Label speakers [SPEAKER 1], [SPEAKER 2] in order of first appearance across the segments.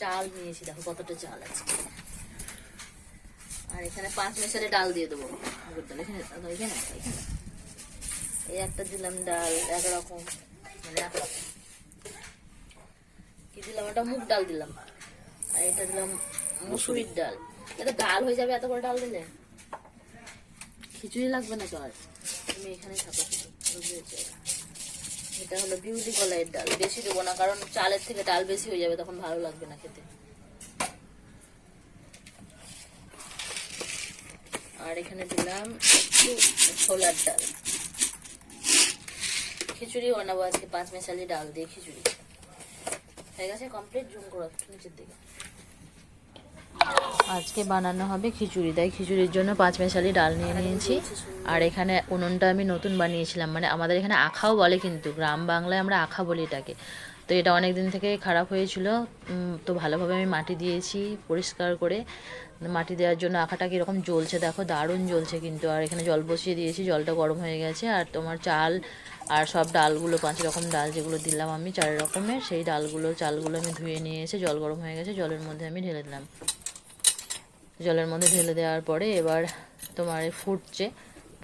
[SPEAKER 1] চাল নিয়েছি দেখো কতটা চাল আছে। আর এখানে পাঁচ মেশালে ডাল দিয়ে দেবো। ডাল এখানে এখানে এখানে এই একটা দিলাম ডাল একরকম মানে একরকম কি দিলাম? এটা মুগ ডাল দিলাম। আর এটা দিলাম মুসুরির ডাল। এটা ডাল হয়ে যাবে এত করে ডাল দিলে? খিচুড়ি লাগবে না তো আর? তুমি এখানে থাকো। বুঝেছ এটা হলো বিউটি কলাইয়ের ডাল। বেশি দেবো না, কারণ চালের থেকে ডাল বেশি হয়ে যাবে, তখন ভালো লাগবে না খেতে। আর এখানে দিলাম একটু ছোলার ডাল। খিচুড়ি বানাবো আজকে, পাঁচ মেশালি ডাল দিয়ে খিচুড়ি। হয়ে গেছে কমপ্লিট জুম করো, নিচের দিকে। আজকে বানানো হবে খিচুড়ি। তাই খিচুড়ির জন্য পাঁচ মেশালি ডাল নিয়ে নিয়েছি। আর এখানে উনুনটা আমি নতুন বানিয়েছিলাম। মানে আমাদের এখানে আখাও বলে কিন্তু, গ্রাম বাংলায় আমরা আখা বলি এটাকে। তো এটা অনেক দিন থেকে খারাপ হয়েছিল। তো ভালোভাবে আমি মাটি দিয়েছি পরিষ্কার করে। মাটি দেওয়ার জন্য আখাটা কীরকম জ্বলছে দেখো, দারুণ জ্বলছে কিন্তু। আর এখানে জল বসিয়ে দিয়েছি, জলটা গরম হয়ে গেছে। আর তোমার চাল আর সব ডালগুলো, পাঁচ রকম ডাল যেগুলো দিলাম আমি, চার রকমের, সেই ডালগুলো, চালগুলো আমি ধুয়ে নিয়ে এসে জল গরম হয়ে গেছে। জলের মধ্যে আমি ঢেলে দিলাম। জলের মধ্যে ঢেলে দেওয়ার পরে এবার তোমার ফুটছে।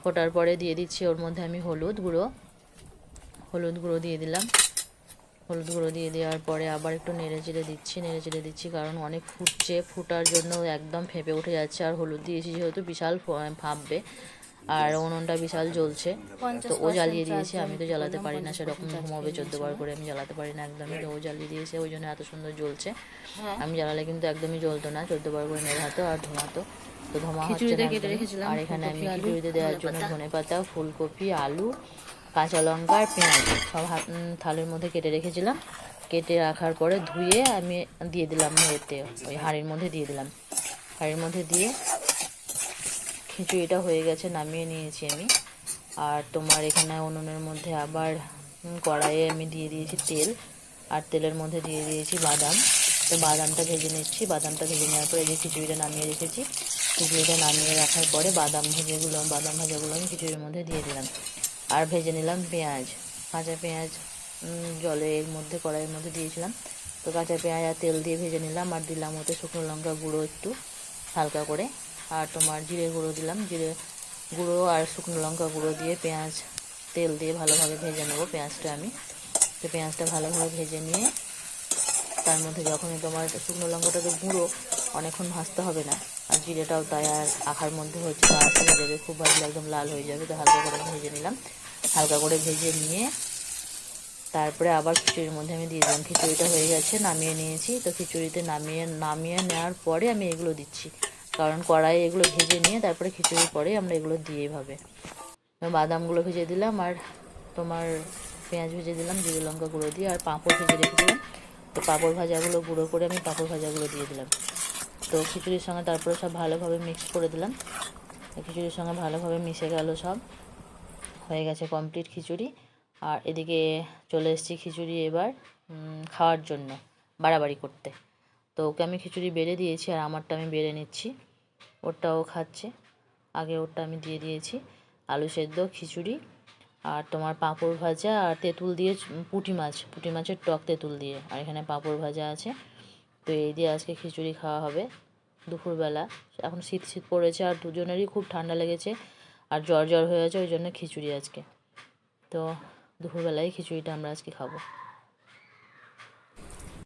[SPEAKER 1] ফোটার পরে দিয়ে দিচ্ছি ওর মধ্যে আমি হলুদ গুঁড়ো। হলুদ গুঁড়ো দিয়ে দিলাম। হলুদ গুঁড়ো দিয়ে দেওয়ার পরে আবার একটু নেড়ে চেড়ে দিচ্ছি, নেড়ে চেড়ে দিচ্ছি কারণ অনেক ফুটছে। ফুটার জন্য একদম ফেঁপে উঠে যাচ্ছে। আর হলুদ দিয়েছি যেহেতু বিশাল ফাঁপবে আর উনুনটা বিশাল জ্বলছে। তো ও জ্বালিয়ে দিয়েছে আমি তো জ্বালাতে পারি না সেরকম ঘুমাবে চোদ্দ বার করে আমি জ্বালাতে পারি না একদমই। তো ও জ্বালিয়ে দিয়েছে ওই জন্য এত সুন্দর জ্বলছে। আমি জ্বালালে কিন্তু একদমই জ্বলতো না চোদ্দ বার করে নেড়াতো আর ধোঁয়াতো। তো ধোঁয়া হচ্ছে আর এখানে আমি খিচুড়িতে দেওয়ার জন্য ধনে পাতা ফুলকপি আলু কাঁচা লঙ্কা আর পেঁয়াজ সব হাত থালের মধ্যে কেটে রেখেছিলাম। কেটে রাখার পরে ধুয়ে আমি দিয়ে দিলাম এতে ওই হাঁড়ির মধ্যে দিয়ে দিলাম। হাঁড়ির মধ্যে দিয়ে খিচুড়িটা হয়ে গেছে, নামিয়ে নিয়েছি আমি। আর তোমার এখানে উনুনের মধ্যে আবার কড়াইয়ে আমি দিয়ে দিয়েছি তেল। আর তেলের মধ্যে দিয়ে দিয়েছি বাদাম। তো বাদামটা ভেজে নিচ্ছি। বাদামটা ভেজে নেওয়ার পরে যে খিচুড়িটা নামিয়ে রেখেছি। খিচুড়িটা নামিয়ে রাখার পরে বাদাম ভেজেগুলো, বাদাম ভাজাগুলো আমি খিচুড়ির মধ্যে দিয়ে দিলাম। আর ভেজে নিলাম পেঁয়াজ। কাঁচা পেঁয়াজ জলের মধ্যে, কড়াইয়ের মধ্যে দিয়েছিলাম। তো কাঁচা পেঁয়াজ আর তেল দিয়ে ভেজে নিলাম। আর দিলাম ওতে শুকনো লঙ্কা গুঁড়ো একটু, হালকা করে। আর তোমার জিরে গুঁড়ো দিলাম। জিরে গুঁড়ো আর শুকনো লঙ্কা গুঁড়ো দিয়ে পেঁয়াজ, তেল দিয়ে ভালোভাবে ভেজে নেব পেঁয়াজটা আমি। তো পেঁয়াজটা ভালোভাবে ভেজে নিয়ে তার মধ্যে যখনই তোমার শুকনো লঙ্কাটা তো গুঁড়ো, অনেকক্ষণ ভাজতে হবে না। আর জিরেটাও তাই আর আখার মধ্যে হচ্ছে হয়ে যাবে, খুব ভালো একদম লাল হয়ে যাবে। তো হালকা করে ভেজে নিলাম। হালকা করে ভেজে নিয়ে তারপরে আবার খিচুড়ির মধ্যে আমি দিয়ে দিলাম। খিচুড়িটা হয়ে গেছে, নামিয়ে নিয়েছি। তো খিচুড়িতে নামিয়ে নামিয়ে নেওয়ার পরে আমি এগুলো দিচ্ছি। কারণ কড়াই এগুলো ভেজে নিয়ে তারপরে খিচুড়ির পরে আমরা এগুলো দিয়ে এভাবে। বাদামগুলো ভেজে দিলাম আর তোমার পেঁয়াজ ভেজে দিলাম, জিরে লঙ্কা গুঁড়ো দিয়ে আর পাঁপড় ভেজে রেখেছিলাম। তো পাঁপড় ভাজাগুলো, গুঁড়ো করে আমি পাঁপড় ভাজাগুলো দিয়ে দিলাম। তো খিচুড়ির সঙ্গে তারপরে সব ভালোভাবে মিক্স করে দিলাম। খিচুড়ির সঙ্গে ভালোভাবে মিশে গেল সব। হয়ে গেছে কমপ্লিট খিচুড়ি। আর এদিকে চলে এসেছি খিচুড়ি এবার খাওয়ার জন্য, বাড়াবাড়ি করতে। তো ওকে আমি খিচুড়ি বেড়ে দিয়েছি আর আমারটা আমি বেড়ে নিচ্ছি। ওরটাও খাচ্ছে। আগে ওরটা আমি দিয়ে দিয়েছি। আলু সেদ্ধ, খিচুড়ি আর তোমার পাঁপড় ভাজা আর তেঁতুল দিয়ে পুঁটি মাছ। পুঁটি মাছের টক তেঁতুল দিয়ে। আর এখানে পাঁপড় ভাজা আছে। তো এই দিয়ে আজকে খিচুড়ি খাওয়া হবে দুপুরবেলা। এখন শীত শীত পড়েছে আর দুজনেরই খুব ঠান্ডা লেগেছে আর জ্বর জ্বর হয়ে আছে, ওই জন্য খিচুড়ি আজকে। তো দুপুরবেলায় খিচুড়িটা আমরা আজকে খাব।